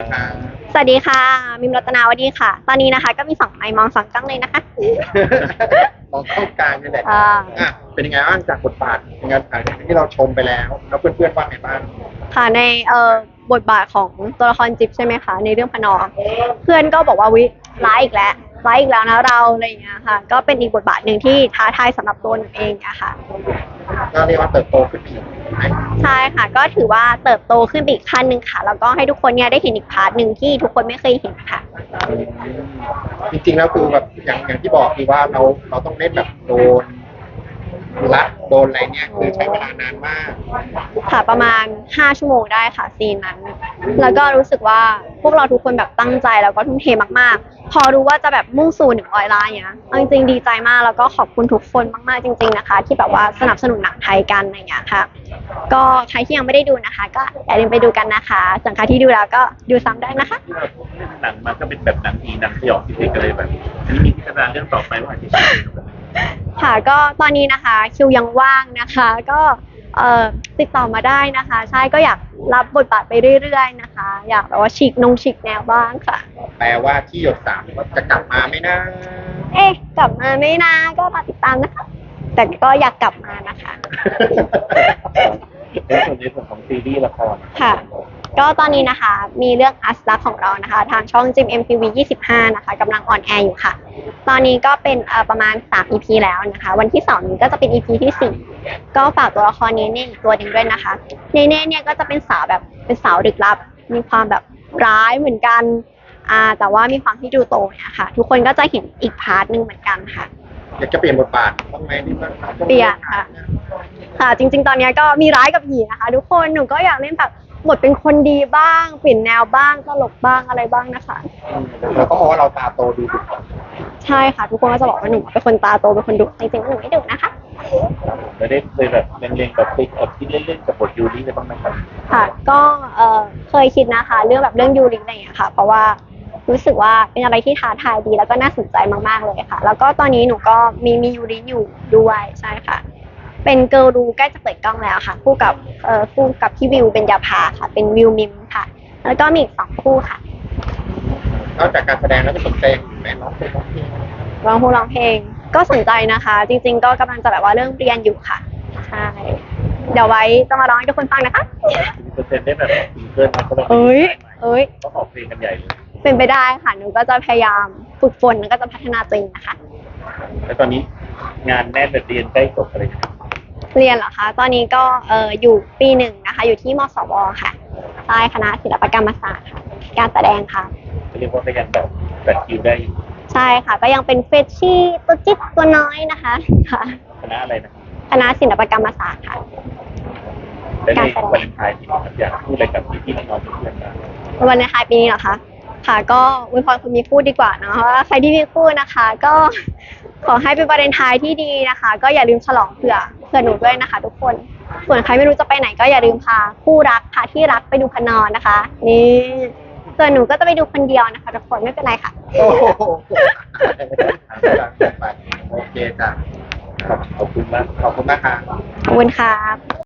อ่าสวัสดีค่ะ มิมรัตนาวดีค่ะ ตอนนี้นะคะ ก็มีสองไมค์มองสองกล้องเลยนะคะ มองเข้ากลางนี่แหละอ่า อะเป็นยังไงบ้างจากบทบาทงานถ่ายที่เราชมไปแล้ว แล้วเพื่อนๆว่าไงบ้างค่ะในเอ่อบทบาทของตัวละครจิ๊บใช่ไหมคะในเรื่องพนอมเพื่อนก็บอกว่าวิร้ายอีกแล้วร้ายอีกแล้วนะเราอะไรอย่างเงี้ยค่ะ ก็เป็นอีกบทบาทหนึ่งที่ท้าทายสำหรับตัวหนูเองอะค่ะ ก็เรียกว่าเติบโตขึ้นอีกไหม ใช่ค่ะ ก็ถือว่าเติบโตขึ้นไปอีกขั้นหนึ่งค่ะ แล้วก็ให้ทุกคนเนี่ยได้เห็นอีกพาร์ทหนึ่งที่ทุกคนไม่เคยเห็นค่ะ จริงๆแล้วคือแบบอย่างอย่างที่บอกคือว่าเราเราต้องเล่นแบบโดนรัดโดนอะไรเนี่ยคือใช้เวลานานมาก ค่ะประมาณ 5 ชั่วโมงได้ค่ะซีนนั้น แล้วก็รู้สึกว่าพวกเราทุกคนแบบตั้งใจแล้วก็ทุ่มเทมากๆ พอรู้ว่าจะแบบมุ่งสู่หนึ่งร้อยล้านเนี้ยเอาจริงๆดีใจมากแล้วก็ขอบคุณทุกคนมากๆจริง ๆนะคะ ที่แบบว่าสนับสนุนหนังไทยกันอะไรอย่างเงี้ยค่ะ ก็ใครที่ยังไม่ได้ดูนะคะ ก็อย่าลืมไปดูกันนะคะส่วนใครที่ดูแล้วก็ดูซ้ำได้นะคะที่เราเล่นหนังมาก็เป็นแบบหนังผีหนังสยองจริงๆกันเลยแบบอันนี้มีพิจารณาเรื่องต่อไปว่าอาจจะใช่หรือเปล่าค่ะก็ตอนนี้นะคะคิวยังว่างนะคะ ก็เอ่อ ติดต่อมาได้นะคะ ใช่ก็อยากรับบทบาทไปเรื่อย ๆ นะคะ อยากแบบว่าฉีกนงฉีกแนวบ้างค่ะ แปลว่าที่หยดสามจะกลับมาไหม่นะเอ๊ะกลับมาไม่นาก็รอติดตามนะคะ แต่ก็อยากกลับมานะคะ ในส่วนในส่วนของซีรีส์ละครค่ะ ก็ตอนนี้นะคะมีเรื่องอัสลักของเรานะคะ ทางช่องจิม MTV 25 นะคะกำลังออนแอร์อยู่ค่ะ ตอนนี้ก็เป็นเอ่อประมาณ 3 EP แล้วนะคะ วันที่ 2 นี้ก็จะเป็น EP ที่ 4 ก็ฝากตัวละครเนเน่อีกตัวหนึ่งด้วยนะคะ เนเน่เนี่ยก็จะเป็นสาวแบบเป็นสาวดึกลับ มีความแบบร้ายเหมือนกันอ่าแต่ว่ามีความที่ดูโตเนี่ยค่ะ ทุกคนก็จะเห็นอีกพาร์ทหนึ่งเหมือนกันค่ะ อยากจะเปลี่ยนบทบาทบ้างไหมนี่บ้างเปลี่ยนค่ะ ค่ะ จริง ๆ ตอนนี้ก็มีร้ายกับผีนะคะ ทุกคนหนูก็อยากเล่นแบบบทเป็นคนดีบ้างเปลี่ยนแนวบ้างตลกบ้างอะไรบ้างนะคะ เราก็มองว่าเราตาโตดูดุใช่ค่ะ ทุกคนก็จะบอกว่าหนูเป็นคนตาโตเป็นคนดุจริงๆแล้วหนูไม่ดุนะคะแล้วได้เคยแบบเล่นๆแบบไปอดที่เล่นๆกับบทยูริอะไรบ้างไหมครับค่ะ ก็เอ่อเคยคิดนะคะ เรื่องแบบเรื่องยูริอะไรอย่างเงี้ยค่ะ เพราะว่ารู้สึกว่าเป็นอะไรที่ท้าทายดีแล้วก็น่าสนใจมากๆเลยค่ะ แล้วก็ตอนนี้หนูก็มีมียูริอยู่ด้วยใช่ค่ะ เป็นเกิร์ลรูใกล้จะเปิดกล้องแล้วค่ะ คู่กับเอ่อคู่กับพี่วิวเป็นยาพาค่ะ เป็นวิวมิมค่ะ แล้วก็มีอีกสองคู่ค่ะ นอกจากการแสดงแล้วจะสนใจแม่ร้องเพลงร้องเพลงร้องเพลงร้องเพลงก็สนใจนะคะ จริง ๆ ก็กำลังจะแบบว่าเรื่องเรียนอยู่ค่ะ ใช่ เดี๋ยวไว้จะมาร้องให้ทุกคนฟังนะคะ มีเปอร์เซ็นต์ได้แบบซิงเกิลมันก็แบบเอ้ย เอ้ย ก็ออกเพลงกันใหญ่เลยเป็นไปได้ค่ะ หนูก็จะพยายามฝึกฝนแล้วก็จะพัฒนาตัวเองนะคะ แล้วตอนนี้งานแน่นแบบเรียนใกล้จบอะไรอย่างเงี้ย เรียนเหรอคะ ตอนนี้ก็เอออยู่ปีหนึ่งนะคะ อยู่ที่มสวค่ะใช่คณะศิลปกรรมศาสตร์ค่ะการแสดงค่ะก็เรียกว่าก็ยังแบบจัดคิวได้อยู่ใช่ค่ะ ก็ยังเป็นเฟรชชี่ตัวจิ๊กตัวน้อยนะคะค่ะ คณะอะไรนะคณะศิลปกรรมศาสตร์ค่ะ และในวาเลนไทน์ที่ครับอยากพูดอะไรกับพี่ๆน้องๆเพื่อนๆบ้างวันในท้ายปีนี้เหรอคะ ค่ะ ก็อวยพรคนมีคู่ดีกว่าเนาะเพราะว่าใครที่มีคู่นะคะ ก็ขอให้เป็นวาเลนไทน์ที่ดีนะคะ ก็อย่าลืมฉลองเผื่อ เผื่อหนูด้วยนะคะ ทุกคน ส่วนใครไม่รู้จะไปไหนก็อย่าลืมพาคู่รักพาที่รักไปดูพนอนนะคะ นี่ส่วนหนูก็จะไปดูคนเดียวนะคะทุกคนไม่เป็นไรค่ะ โอ้โหโอเคจ้ะขอบคุณมากขอบคุณมากครับขอบคุณครับ